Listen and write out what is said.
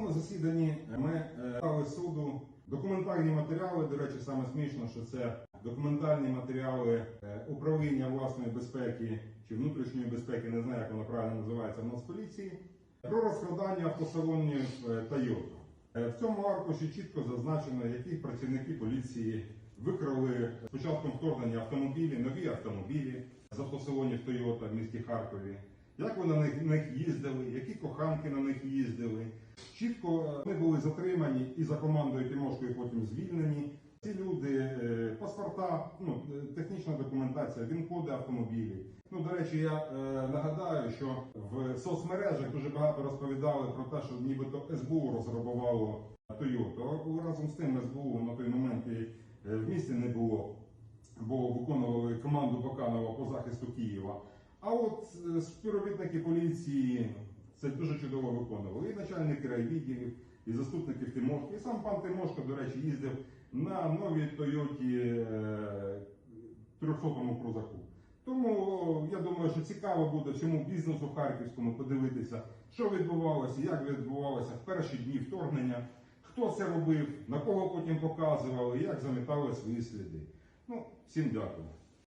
минулому засіданні ми е, дали суду документальні матеріали. До речі, саме смішно, що це документальні матеріали е, управління власної безпеки чи внутрішньої безпеки, не знаю, як воно правильно називається в нас поліції, про розкрадання автосалонів е. Е, В цьому аркуші чітко зазначено, які працівники поліції викрали початком вторгнення автомобілі, нові автомобілі з автосалонів Toyota в місті Харкові. Як вони на них, їздили, які коханки на них їздили. Чітко е, вони були затримані і за командою Тимошкою потім звільнені. Ці люди, е, паспорта, ну, е, технічна документація, він-коди автомобілів. Ну, до речі, я е, нагадаю, що в соцмережах дуже багато розповідали про те, що нібито СБУ розграбувало Toyota. Разом з тим СБУ на той момент і в місті не було, бо виконували команду Баканова по захисту Києва. А от е, співробітники поліції це дуже чудово виконували. І начальники райвідділів, і заступників Тимошки. І сам пан Тимошко, до речі, їздив на новій Тойоті е, 300-му крузаку. Тому я думаю, що цікаво буде всьому бізнесу харківському подивитися, що відбувалося, як відбувалося в перші дні вторгнення, хто це робив, на кого потім показували, як замітали свої сліди. Ну, всім дякую.